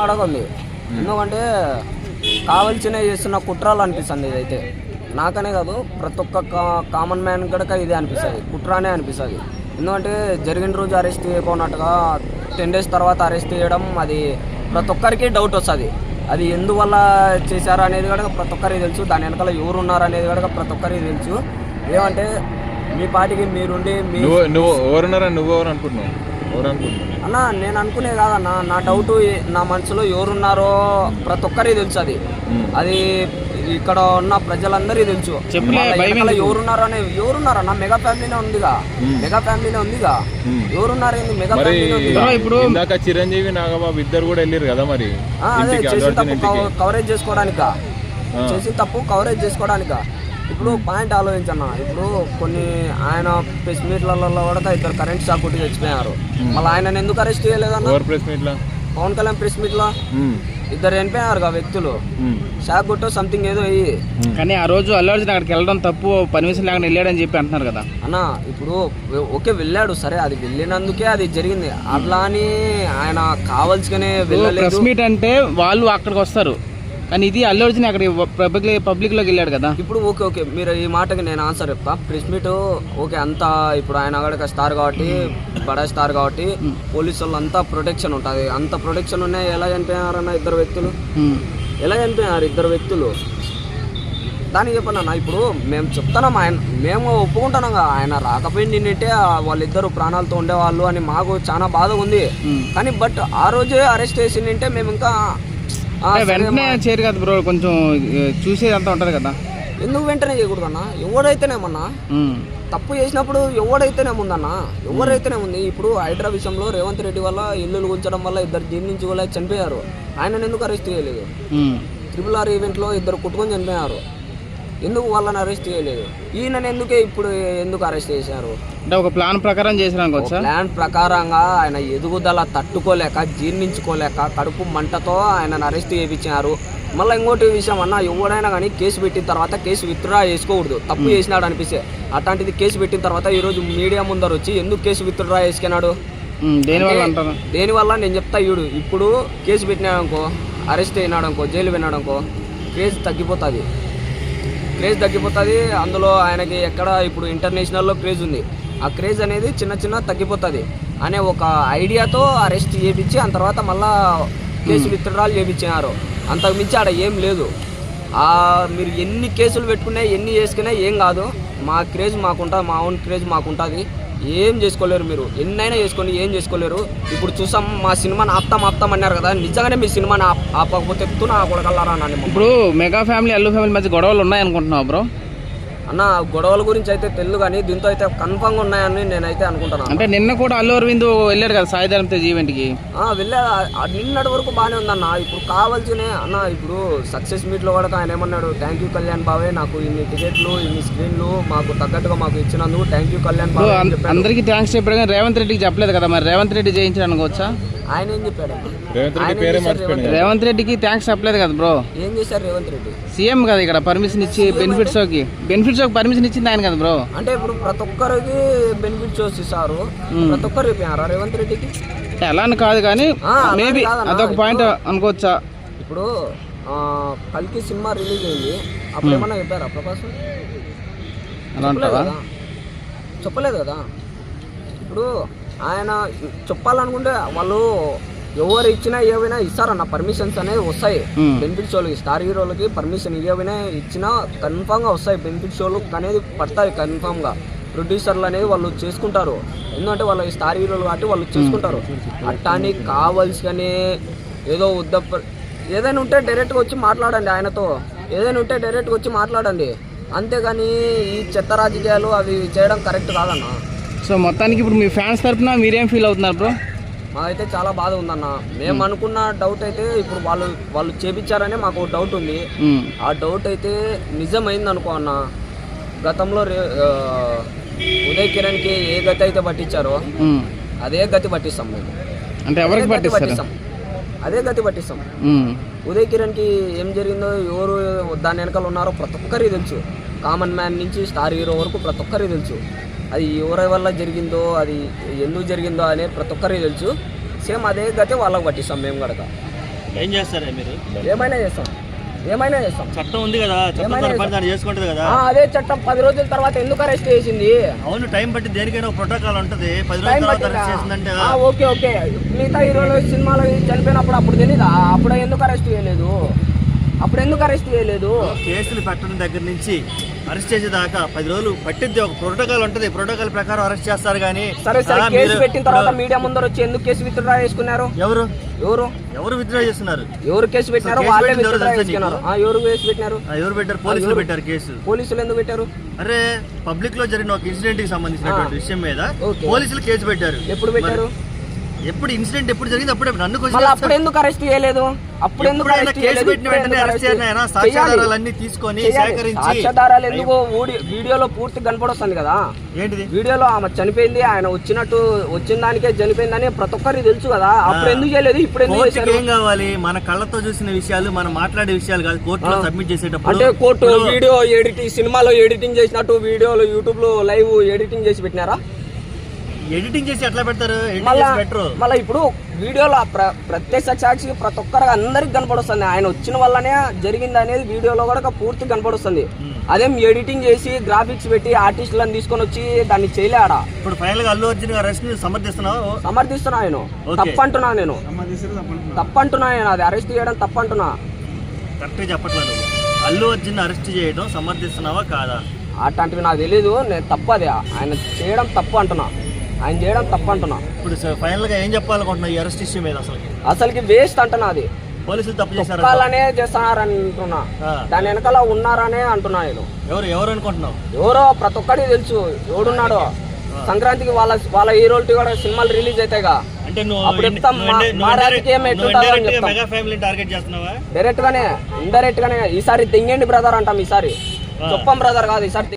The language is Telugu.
అడగండి. ఎందుకంటే కావలసిన చేస్తున్న కుట్రాలు అనిపిస్తుంది ఇదైతే. నాకనే కాదు ప్రతి ఒక్క కా- కామన్ మ్యాన్ కూడా ఇదే అనిపిస్తుంది. కుట్రానే అనిపిస్తుంది. ఎందుకంటే జరిగిన రోజు అరెస్ట్ చేయకున్నట్టుగా టెన్ డేస్ తర్వాత అరెస్ట్ చేయడం అది ప్రతి ఒక్కరికి డౌట్ వస్తుంది. అది ఎందువల్ల చేశారు అనేది కూడా ప్రతి ఒక్కరికి తెలుసు. దాని వెనకాల ఎవరు ఉన్నారు అనేది కూడా ప్రతి ఒక్కరికి తెలుసు. ఏమంటే మీ పాటికి మీరుండి నువ్వు నువ్వు ఎవరున్నారని నువ్వు ఎవరు అనుకుంటున్నావు? అన్న నేను అనుకునే కాదన్న నా డౌట్ నా మనసులో ఎవరున్నారో ప్రతి ఒక్కరికి తెలుసు అది. అది ఇక్కడ ఉన్న ప్రజలందరికీ తెలుసు? ఎవరున్నారో అనే ఎవరున్నారన్న? మెగా ఫ్యామిలీనే ఉందిగా. మెగా ఫ్యామిలీనే ఉందిగా. ఎవరున్నారు మెగా బ్రో, ఇప్పుడు ఇందాక చిరంజీవి నాగబాబు ఇద్దరు కూడా వెళ్ళారు కదా మరి? అదే ఇంటికి చేసిన తప్పు కవరేజ్ చేసుకోవడానికా. చేసిన తప్పు కవరేజ్ చేసుకోవడానికా? ఇప్పుడు పాయింట్ ఆలోచించన్న. ఇప్పుడు కొన్ని ఆయన ప్రెస్ మీట్లలో కూడా ఇద్దరు కరెంట్ షాక్ కొట్టి చచ్చిపోయారు. మళ్ళీ ఆయన ఎందుకు అరెస్ట్ చేయలేదన్న? ప్రెస్ మీట్లా? పవన్ కళ్యాణ్ ప్రెస్ మీట్లో. ఇద్దరు చనిపోయారు ఆ వ్యక్తులు. షాక్ కొట్టో సంథింగ్ ఏదో అయ్యి. కానీ ఆ రోజు అల్లు అర్జున్ అక్కడికి వెళ్ళడం తప్పు పర్మిషన్ లేకుండా వెళ్ళాడని చెప్పి అంటున్నారు కదా. అన్న ఇప్పుడు ఓకే వెళ్ళాడు. సరే అది వెళ్ళినందుకే అది జరిగింది. అట్లా అని ఆయన కావాల్సిగానే వెళ్ళలేదు. ప్రెస్ మీట్ అంటే వాళ్ళు అక్కడికి వస్తారు. కానీ ఇది అల్లు అర్జున్ అక్కడ పబ్లిక్ పబ్లిక్లోకి వెళ్ళాడు కదా. ఇప్పుడు ఓకే ఓకే. మీరు ఈ మాటకి నేను ఆన్సర్ చెప్తా. ప్రెస్ మీట్ ఓకే అంతా ఇప్పుడు ఆయన అక్కడ స్టార్ కాబట్టి బడా స్టార్ కాబట్టి పోలీసు వాళ్ళు అంతా ప్రొటెక్షన్ ఉంటుంది. అంత ప్రొటెక్షన్ ఉన్నాయి ఎలా చనిపోయారన్న ఇద్దరు వ్యక్తులు. ఎలా చనిపోయారు ఇద్దరు వ్యక్తులు? దానికి చెప్పండి అన్న. ఇప్పుడు మేము చెప్తున్నాం ఆయన మేము ఒప్పుకుంటున్నాం కదా, ఆయన రాకపోయి నిన్నంటే వాళ్ళిద్దరు ప్రాణాలతో ఉండేవాళ్ళు అని మాకు చాలా బాధగా ఉంది. కానీ బట్ ఆ రోజే అరెస్ట్ చేసిందంటే మేము ఇంకా వెంటనే చేయరు కదా బ్రో కొంచెం ఏ, చూసేదంతా ఉంటది కదా. ఎందుకు వెంటనే చేయకూడదు అన్న? ఎవడైతేనేమన్నా. తప్పు చేసినప్పుడు ఎవడైతేనే ముందన్న ఎవరైతేనే ఉంది ఇప్పుడు హైడ్రా విషయంలో రేవంత్ రెడ్డి వల్ల ఇల్లులు కూల్చడం వల్ల ఇద్దరు జీర్ణించుకోలేక చనిపోయారు. ఆయన ఎందుకు అరెస్ట్ చేయలేదు. ట్రిపుల్ ఆర్ ఈవెంట్లో ఇద్దరు కుట్టుకొని చనిపోయారు. ఎందుకు వాళ్ళని అరెస్ట్ చేయలేదు? ఈయనని ఎందుకే ఇప్పుడు ఎందుకు అరెస్ట్ చేశారు? అంటే ఒక ప్లాన్ ప్రకారం అనుకోవచ్చా ప్లాన్ ప్రకారంగా ఆయన ఎదుగుదల తట్టుకోలేక జీర్ణించుకోలేక కడుపు మంటతో ఆయనను అరెస్ట్ చేయించారు. మళ్ళీ ఇంకోటి విషయం అన్న ఎవడైనా కానీ కేసు పెట్టిన తర్వాత కేసు విత్డ్రా చేసుకోకూడదు. తప్పు చేసినాడు అనిపిస్తే. అట్లాంటిది కేసు పెట్టిన తర్వాత ఈరోజు మీడియా ముందర వచ్చి ఎందుకు కేసు విత్డ్రా చేసుకున్నాడు? దేనివల్ల నేను చెప్తా ఈడు ఇప్పుడు కేసు పెట్టినాడు అనుకో అరెస్ట్ అయినాడు అనుకో జైలు వెళ్ళినాడు అనుకో క్రేజ్ తగ్గిపోతుంది. క్రేజ్ తగ్గిపోతుంది. అందులో ఆయనకి ఎక్కడ ఇప్పుడు ఇంటర్నేషనల్లో క్రేజ్ ఉంది. ఆ క్రేజ్ అనేది చిన్న చిన్న తగ్గిపోతుంది. అనే ఒక ఐడియాతో అరెస్ట్ చేయించి ఆ తర్వాత మళ్ళా కేసు విత్డ్రాలు చేయించినారు అంతకు మించి ఆడ ఏం లేదు. ఆ మీరు ఎన్ని కేసులు పెట్టుకున్నా ఎన్ని చేసుకున్నా ఏం కాదు. మా క్రేజ్ మాకుంటుంది మా ఓన్ క్రేజ్ మాకుంటుంది. ఏం చేసుకోలేరు మీరు? ఎన్నైనా చేసుకోండి ఏం చేసుకోలేరు? ఇప్పుడు చూసాం మా సినిమాని ఆప్తాం ఆప్తాం అన్నారు కదా నిజంగానే మీ సినిమాని ఆపకపోతే ఎత్తున నా కొడగలరా ఇప్పుడు మెగా ఫ్యామిలీ అల్లు ఫ్యామిలీ మధ్య గొడవలు ఉన్నాయనుకుంటున్నావు బ్రో? అన్న గొడవల గురించి అయితే తెలుగు కానీ దీంతో అయితే కన్ఫామ్గా ఉన్నాయని నేనైతే అనుకుంటున్నాను. అంటే నిన్న కూడా అల్లు అరవింద్ వెళ్ళాడు కదా సాయి ధరం తేజ్ ఈవెంట్కి వెళ్ళా. నిన్నటి వరకు బాగానే ఉందన్న. ఇప్పుడు కావాల్సిన అన్న ఇప్పుడు సక్సెస్ మీట్లో కూడా ఆయన ఏమన్నాడు థ్యాంక్ యూ కళ్యాణ్ బావే నాకు ఇన్ని టికెట్లు ఇన్ని స్క్రీన్లు మాకు తగ్గట్టుగా మాకు ఇచ్చినందుకు థ్యాంక్ యూ కళ్యాణ్ బావే అందరికీ థ్యాంక్స్ చెప్పాడు కానీ రేవంత్ రెడ్డికి చెప్పలేదు కదా మరి. రేవంత్ రెడ్డి జయించాడు అనుకోవచ్చా? ఆయన ఏం చెప్పాడు? రేవంత్ రెడ్డికి థ్యాంక్స్ చెప్పలేదు కదా బ్రో ఏం చేశారు రేవంత్ రెడ్డి? సీఎం కదా ఇక్కడ పర్మిషన్ ఇచ్చి బెనిఫిట్స్ బెనిఫిట్స్ పర్మిషన్ ఇచ్చింది ఆయన కదా బ్రో అంటే ఇప్పుడు ప్రతి ఒక్కరికి బెనిఫిట్ చూసి ఇస్తారు. ప్రతి ఒక్కరు చెప్పారా రేవంత్ రెడ్డికి? అలా అని కాదు కానీ మేబీ. అదొక పాయింట్ అనుకోవచ్చా? ఇప్పుడు ఆ, కల్కి సినిమా రిలీజ్ అయింది. అప్పుడు ఏమన్నా చెప్పారా ప్రభాస్? అలా చెప్పలేదు కదా. ఇప్పుడు ఆయన చెప్పాలనుకుంటే వాళ్ళు ఎవరు ఇచ్చినా ఏవైనా ఇస్తారన్న పర్మిషన్స్ అనేది వస్తాయి. బెనిఫిట్ షోలకి స్టార్ హీరోలకి పర్మిషన్ ఏవైనా ఇచ్చినా కన్ఫామ్గా వస్తాయి. బెనిఫిట్ షోలు అనేది పడతాయి కన్ఫామ్గా ప్రొడ్యూసర్లు అనేది వాళ్ళు చేసుకుంటారు. ఎందుకంటే వాళ్ళ స్టార్ హీరోలు కాబట్టి వాళ్ళు చేసుకుంటారు. అట్టాని కావాల్సిగానే ఏదో ఉద్దప్ప ఏదైనా ఉంటే డైరెక్ట్గా వచ్చి మాట్లాడండి ఆయనతో. ఏదైనా ఉంటే డైరెక్ట్గా వచ్చి మాట్లాడండి. అంతేగాని ఈ చెత్త రాజకీయాలు అవి చేయడం కరెక్ట్ కాదన్న. సో మొత్తానికి ఇప్పుడు మీ ఫ్యాన్స్ తరపున మీరేం ఫీల్ అవుతున్నారు బ్రో? మాకైతే చాలా బాధ ఉందన్న. మేము అనుకున్న డౌట్ అయితే ఇప్పుడు వాళ్ళు వాళ్ళు చేపించారనే మాకు డౌట్ ఉంది. ఆ డౌట్ అయితే నిజమైంది అనుకో అన్న. గతంలో ఉదయ్ కిరణ్కి ఏ గతి అయితే పట్టించారో అదే గతి పట్టిస్తాం మేము. అంటే ఎవరికి పట్టిస్తాం. అదే గతి పట్టిస్తాం. ఉదయ్ కిరణ్కి ఏం జరిగిందో ఎవరు దాని వెనకాల ఉన్నారో ప్రతి ఒక్కరికి తెలుసు. కామన్ మ్యాన్ నుంచి స్టార్ హీరో వరకు ప్రతి ఒక్కరికి తెలుసు. అది ఎవరి వల్ల జరిగిందో అది ఎందుకు జరిగిందో అనేది ప్రతి ఒక్కరికి తెలుసు. సేమ్ అదే గతే వాళ్ళకి పట్టిస్తాం మేము కనుక ఏం చేస్తారా మీరు? ఏమైనా చేస్తాం. ఏమైనా చేస్తాం. చట్టం ఉంది కదా చేసుకుంటది కదా. అదే చట్టం పది రోజుల తర్వాత ఎందుకు అరెస్ట్ చేసింది? అవును టైం బట్టి దేనికైనా ప్రోటోకాల్ ఉంటది. పది రోజుల ఓకే ఓకే. మిగతా హీరోలు సినిమాలో చనిపోయినప్పుడు అప్పుడు తెలీదా? అప్పుడు ఎందుకు అరెస్ట్ చేయలేదు? అప్పుడు ఎందుకు అరెస్ట్ చేయలేదు? కేసులు పెట్టడం దగ్గర నుంచి అరెస్ట్ చేసేదాకా పది రోజులు పట్టిద్ది. ఒక ప్రోటోకాల్ ఉంటది. ప్రోటోకాల్ ప్రకారం అరెస్ట్ చేస్తారు కానీ సరే సరే కేసు పెట్టిన తర్వాత మీడియా ముందర వచ్చి ఎందుకు కేసు విత్డ్రా చేసుకున్నారు? ఎవరు? ఎవరు? ఎవరు విత్డ్రా చేస్తున్నారు? ఎవరు కేసు పెట్టినారో కేసు వాళ్ళే విత్డ్రా చేసుకున్నారు? ఆ, ఎవరు కేసు పెట్టినారు? ఆ, ఎవరు పెట్టారు? పోలీసులు? పెట్టారు కేసు. పోలీసులు ఎందుకు పెట్టారు? అరే పబ్లిక్లో జరిగిన ఒక ఇన్సిడెంట్కి సంబంధించినటువంటి. విషయం మీద. పోలీసులు కేసు పెట్టారు. ఎప్పుడు పెట్టారు? ఎప్పుడు ఇన్సిడెంట్ ఎప్పుడు జరిగింది అప్పుడే నన్ను మళ్ళీ. అప్పుడు ఎందుకు అరెస్ట్ చేయలేదు? అప్పుడు ఎందుకు అరెస్ట్ కేసు పెట్టిన వెంటనే అరెస్ట్ చేయాలి? సాక్ష్యాధారాలన్నీ తీసుకొని. సేకరించి సాక్ష్యాధారాలు ఎందుకు? వీడియోలో పూర్తి కనపడొస్తుంది కదా? ఏంటిది? వీడియోలో ఆమె చనిపోయింది ఆయన వచ్చినట్టు వచ్చిన దానికే చనిపోయిందని ప్రతి ఒక్కరికి తెలుసు కదా? అప్పుడు ఎందుకు చేయలేదు? ఇప్పుడు ఎందుకు చేశారు? ఏం కావాలి? మన కళ్ళతో చూసిన విషయాలు మనం మాట్లాడే విషయాలు కాదు. కోర్టులో. సబ్మిట్ చేసేటప్పుడు అంటే కోర్టు వీడియో ఎడిటింగ్ సినిమాలో ఎడిటింగ్ చేసినట్టు వీడియోలో యూట్యూబ్లో లైవ్ ఎడిటింగ్ చేసి పెట్టినారా? ఎడిటింగ్ చేసి ఎట్లా పెడతారు? మళ్ళా ఇప్పుడు వీడియోలో ప్ర ప్రత్యక్ష సాక్షికి ప్రతి ఒక్కరికి అందరికి కనపడొస్తుంది. ఆయన వచ్చిన వల్లనే జరిగింది అనేది వీడియోలో కూడా పూర్తి కనపడొస్తుంది. అదేం ఎడిటింగ్ చేసి గ్రాఫిక్స్ పెట్టి ఆర్టిస్టులను తీసుకొని వచ్చి దాన్ని చేయలేడా? ఇప్పుడు ఫైనల్గా అల్లు అర్జున్ అరెస్ట్ని సమర్థిస్తున్నావు? సమర్థిస్తున్నా నేను. తప్పంటున్నా నేను. తప్పంటున్నా. నేను. అది అరెస్ట్ చేయడం తప్పంటున్నా. కరెక్ట్ చెప్పట్లేదు. అల్లు అర్జున్ అరెస్ట్ చేయడం సమర్థిస్తున్నావా కాదా? అట్లాంటివి నాకు తెలీదు. నేను తప్పు అది ఆయన చేయడం తప్పు అంటున్నా. ఆయన చేయడం తప్పు అంటున్నా ఇప్పుడు ఫైనల్గా ఏం చెప్పాలనుకుంటున్నావు ఈ అరెస్ట్ ఇష్యూ మీద అసలు అసలుకి వేస్ట్ అంటున్నా అది. పోలీసులు తప్పు చేశారు ఆ. దాని వెనకాల ఉన్నారనే అంటున్నా నేను. ఎవరు ఎవరు అనుకుంటున్నావు? ఎవరో ప్రతి ఒక్కడికి తెలుసు. ఎవడున్నాడో? సంక్రాంతికి వాళ్ళ వాళ్ళ హీరోలకి కూడా సినిమాలు రిలీజ్ అవుతాయిగా అంటే డైరెక్ట్ గానే ఇండైరెక్ట్ గానే ఈసారి తెంగండి బ్రదర్ అంటాం ఈసారి. చొప్పం బ్రదర్ కాదు ఈసారి